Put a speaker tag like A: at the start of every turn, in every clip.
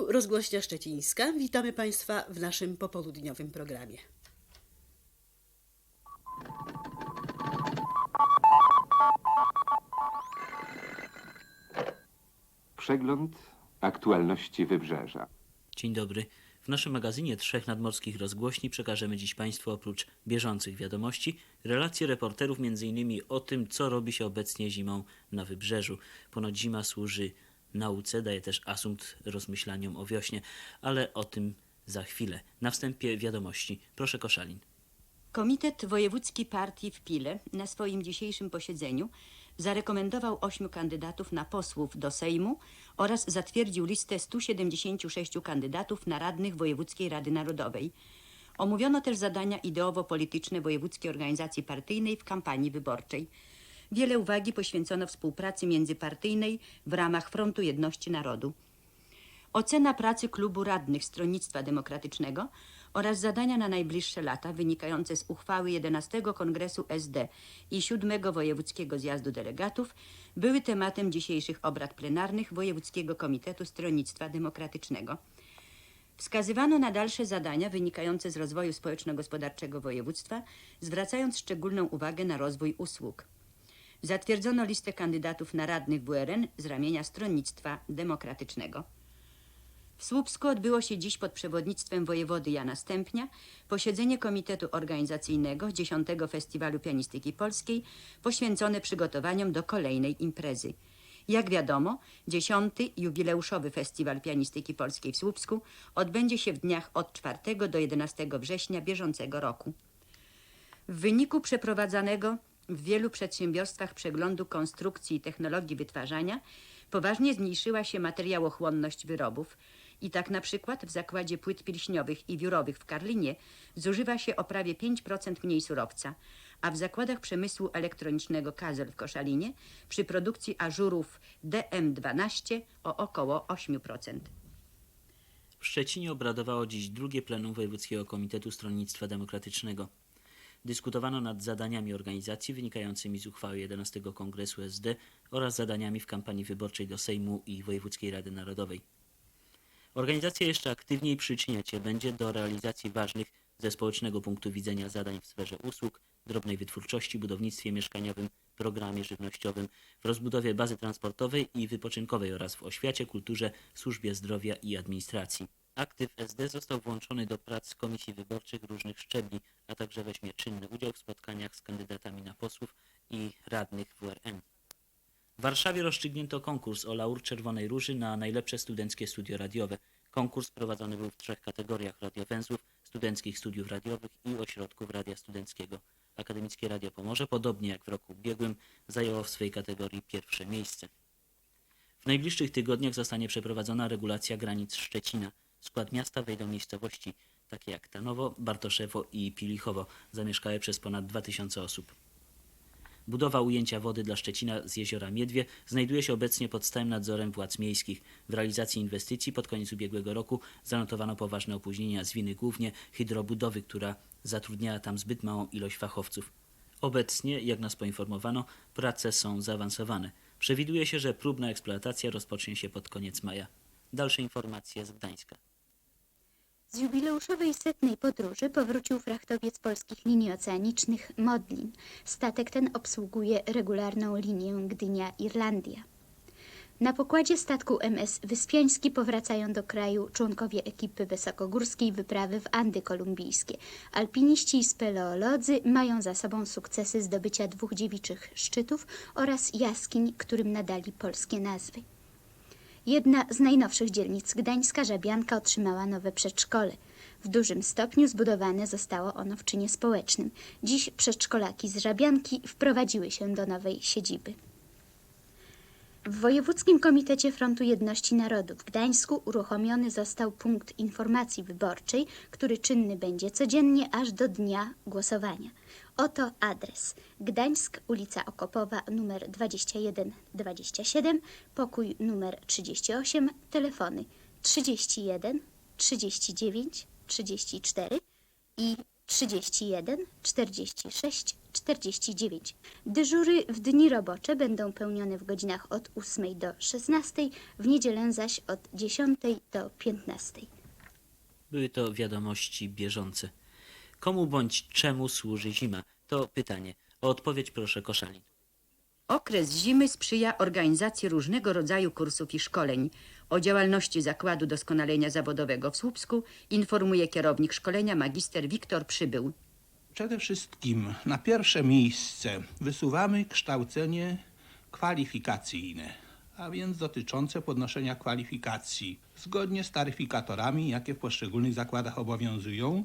A: Tu rozgłośnia szczecińska. Witamy Państwa w naszym popołudniowym programie.
B: Przegląd aktualności wybrzeża.
C: Dzień dobry. W naszym magazynie Trzech Nadmorskich Rozgłośni przekażemy dziś Państwu oprócz bieżących wiadomości relacje reporterów m.in. o tym, co robi się obecnie zimą na wybrzeżu. Ponoć zima służy nauce, daje też asumpt rozmyślaniom o wiośnie, ale o tym za chwilę. Na wstępie wiadomości. Proszę Koszalin.
D: Komitet Wojewódzki Partii w Pile na swoim dzisiejszym posiedzeniu zarekomendował ośmiu kandydatów na posłów do Sejmu oraz zatwierdził listę 176 kandydatów na radnych Wojewódzkiej Rady Narodowej. Omówiono też zadania ideowo-polityczne Wojewódzkiej Organizacji Partyjnej w kampanii wyborczej. Wiele uwagi poświęcono współpracy międzypartyjnej w ramach Frontu Jedności Narodu. Ocena pracy klubu radnych Stronnictwa Demokratycznego oraz zadania na najbliższe lata wynikające z uchwały 11 Kongresu SD i 7 Wojewódzkiego Zjazdu Delegatów były tematem dzisiejszych obrad plenarnych Wojewódzkiego Komitetu Stronnictwa Demokratycznego. Wskazywano na dalsze zadania wynikające z rozwoju społeczno-gospodarczego województwa, zwracając szczególną uwagę na rozwój usług. Zatwierdzono listę kandydatów na radnych WRN z ramienia Stronnictwa Demokratycznego. W Słupsku odbyło się dziś pod przewodnictwem wojewody Jana Stępnia posiedzenie Komitetu Organizacyjnego 10 Festiwalu Pianistyki Polskiej poświęcone przygotowaniom do kolejnej imprezy. Jak wiadomo, 10. jubileuszowy Festiwal Pianistyki Polskiej w Słupsku odbędzie się w dniach od 4 do 11 września bieżącego roku. W wyniku przeprowadzanego w wielu przedsiębiorstwach przeglądu konstrukcji i technologii wytwarzania poważnie zmniejszyła się materiałochłonność wyrobów i tak na przykład w zakładzie płyt pilśniowych i wiórowych w Karlinie zużywa się o prawie 5% mniej surowca, a w zakładach przemysłu elektronicznego Kazel w Koszalinie przy produkcji ażurów DM12 o około 8%.
C: W Szczecinie obradowało dziś drugie plenum Wojewódzkiego Komitetu Stronnictwa Demokratycznego. Dyskutowano nad zadaniami organizacji wynikającymi z uchwały 11 Kongresu SD oraz zadaniami w kampanii wyborczej do Sejmu i Wojewódzkiej Rady Narodowej. Organizacja jeszcze aktywniej przyczyniać się będzie do realizacji ważnych ze społecznego punktu widzenia zadań w sferze usług, drobnej wytwórczości, budownictwie mieszkaniowym, programie żywnościowym, w rozbudowie bazy transportowej i wypoczynkowej oraz w oświacie, kulturze, służbie zdrowia i administracji. Aktyw SD został włączony do prac komisji wyborczych różnych szczebli, a także weźmie czynny udział w spotkaniach z kandydatami na posłów i radnych WRN. W Warszawie rozstrzygnięto konkurs o laur Czerwonej Róży na najlepsze studenckie studio radiowe. Konkurs prowadzony był w trzech kategoriach radiowęzłów, studenckich studiów radiowych i ośrodków radia studenckiego. Akademickie Radio Pomorze, podobnie jak w roku ubiegłym, zajęło w swojej kategorii pierwsze miejsce. W najbliższych tygodniach zostanie przeprowadzona regulacja granic Szczecina. W skład miasta wejdą miejscowości takie jak Tanowo, Bartoszewo i Pilichowo, zamieszkałe przez ponad 2000 osób. Budowa ujęcia wody dla Szczecina z jeziora Miedwie znajduje się obecnie pod stałym nadzorem władz miejskich. W realizacji inwestycji pod koniec ubiegłego roku zanotowano poważne opóźnienia z winy głównie hydrobudowy, która zatrudniała tam zbyt małą ilość fachowców. Obecnie, jak nas poinformowano, prace są zaawansowane. Przewiduje się, że próbna eksploatacja rozpocznie się pod koniec maja. Dalsze informacje z Gdańska.
E: Z jubileuszowej setnej podróży powrócił frachtowiec polskich linii oceanicznych Modlin. Statek ten obsługuje regularną linię Gdynia-Irlandia. Na pokładzie statku MS Wyspiański powracają do kraju członkowie ekipy wysokogórskiej wyprawy w Andy Kolumbijskie. Alpiniści i speleolodzy mają za sobą sukcesy zdobycia dwóch dziewiczych szczytów oraz jaskiń, którym nadali polskie nazwy. Jedna z najnowszych dzielnic Gdańska, Żabianka, otrzymała nowe przedszkole. W dużym stopniu zbudowane zostało ono w czynie społecznym. Dziś przedszkolaki z Żabianki wprowadziły się do nowej siedziby. W Wojewódzkim Komitecie Frontu Jedności Narodu w Gdańsku uruchomiony został punkt informacji wyborczej, który czynny będzie codziennie aż do dnia głosowania. Oto adres: Gdańsk, ulica Okopowa, numer 2127, pokój numer 38, telefony 31 39 34 i 31 46 49. Dyżury w dni robocze będą pełnione w godzinach od 8 do 16, w niedzielę zaś od 10 do 15.
C: Były to wiadomości bieżące. Komu bądź czemu służy zima? To pytanie. O odpowiedź proszę Koszalin.
D: Okres zimy sprzyja organizacji różnego rodzaju kursów i szkoleń. O działalności Zakładu Doskonalenia Zawodowego w Słupsku informuje kierownik szkolenia magister Wiktor Przybył.
F: Przede wszystkim na pierwsze miejsce wysuwamy kształcenie kwalifikacyjne, a więc dotyczące podnoszenia kwalifikacji zgodnie z taryfikatorami, jakie w poszczególnych zakładach obowiązują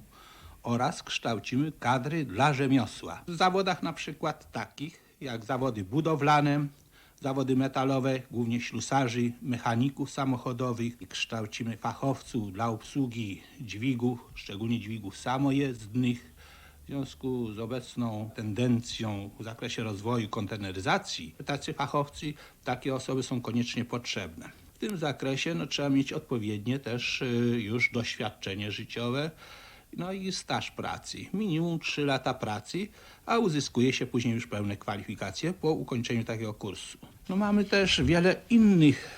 F: oraz kształcimy kadry dla rzemiosła. W zawodach na przykład takich jak zawody budowlane, zawody metalowe, głównie ślusarzy, mechaników samochodowych. Kształcimy fachowców dla obsługi dźwigów, szczególnie dźwigów samojezdnych. W związku z obecną tendencją w zakresie rozwoju konteneryzacji, tacy fachowcy, takie osoby są koniecznie potrzebne. W tym zakresie no, trzeba mieć odpowiednie też y, już doświadczenie życiowe, no i staż pracy. Minimum 3 lata pracy, a uzyskuje się później już pełne kwalifikacje po ukończeniu takiego kursu. No, mamy też wiele innych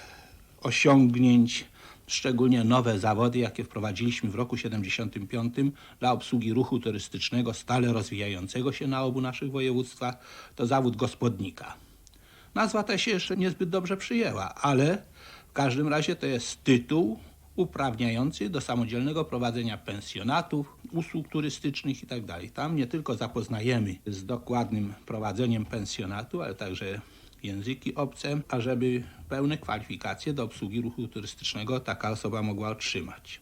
F: osiągnięć, szczególnie nowe zawody, jakie wprowadziliśmy w roku 75 dla obsługi ruchu turystycznego stale rozwijającego się na obu naszych województwach. To zawód gospodnika. Nazwa ta się jeszcze niezbyt dobrze przyjęła, ale w każdym razie to jest tytuł uprawniający do samodzielnego prowadzenia pensjonatów, usług turystycznych itd. Tam nie tylko zapoznajemy z dokładnym prowadzeniem pensjonatu, ale także języki obce, ażeby pełne kwalifikacje do obsługi ruchu turystycznego taka osoba mogła otrzymać.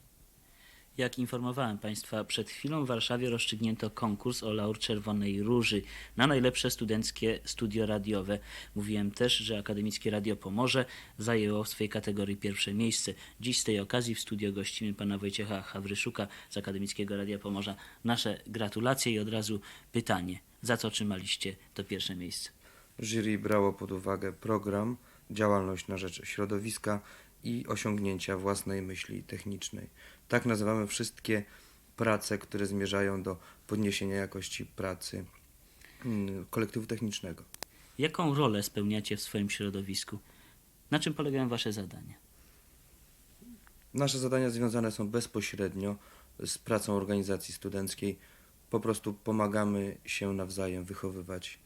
C: Jak informowałem Państwa przed chwilą, w Warszawie rozstrzygnięto konkurs o laur Czerwonej Róży na najlepsze studenckie studio radiowe. Mówiłem też, że Akademickie Radio Pomorze zajęło w swojej kategorii pierwsze miejsce. Dziś z tej okazji w studio gościmy pana Wojciecha Hawryszuka z Akademickiego Radia Pomorza. Nasze gratulacje i od razu pytanie. Za co otrzymaliście to pierwsze miejsce?
G: Jury brało pod uwagę program, działalność na rzecz środowiska i osiągnięcia własnej myśli technicznej. Tak nazywamy wszystkie prace, które zmierzają do podniesienia jakości pracy mm, kolektywu technicznego.
C: Jaką rolę spełniacie w swoim środowisku? Na czym polegają Wasze zadania?
G: Nasze zadania związane są bezpośrednio z pracą organizacji studenckiej. Po prostu pomagamy się nawzajem wychowywać.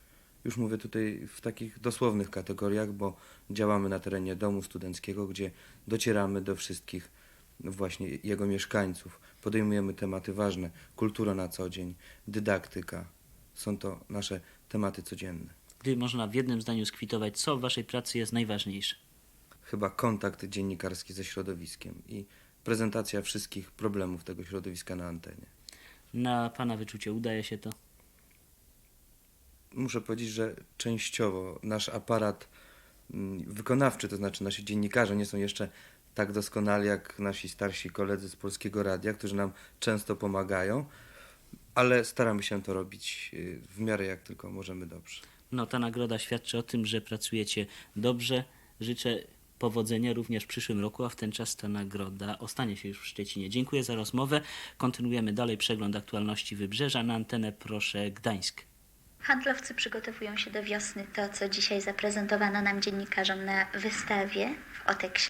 G: Już mówię tutaj w takich dosłownych kategoriach, bo działamy na terenie domu studenckiego, gdzie docieramy do wszystkich właśnie jego mieszkańców. Podejmujemy tematy ważne, kultura na co dzień, dydaktyka. Są to nasze tematy codzienne.
C: Gdy można w jednym zdaniu skwitować, co w Waszej pracy jest najważniejsze?
G: Chyba kontakt dziennikarski ze środowiskiem i prezentacja wszystkich problemów tego środowiska na antenie.
C: Na Pana wyczucie udaje się to?
G: Muszę powiedzieć, że częściowo nasz aparat mm, wykonawczy, to znaczy nasi dziennikarze nie są jeszcze tak doskonali jak nasi starsi koledzy z Polskiego Radia, którzy nam często pomagają, ale staramy się to robić y, w miarę jak tylko możemy dobrze.
C: No, ta nagroda świadczy o tym, że pracujecie dobrze. Życzę powodzenia również w przyszłym roku, a w ten czas ta nagroda ostanie się już w Szczecinie. Dziękuję za rozmowę. Kontynuujemy dalej przegląd aktualności Wybrzeża. Na antenę proszę Gdańsk.
E: Handlowcy przygotowują się do wiosny. To, co dzisiaj zaprezentowano nam dziennikarzom na wystawie w Oteksie,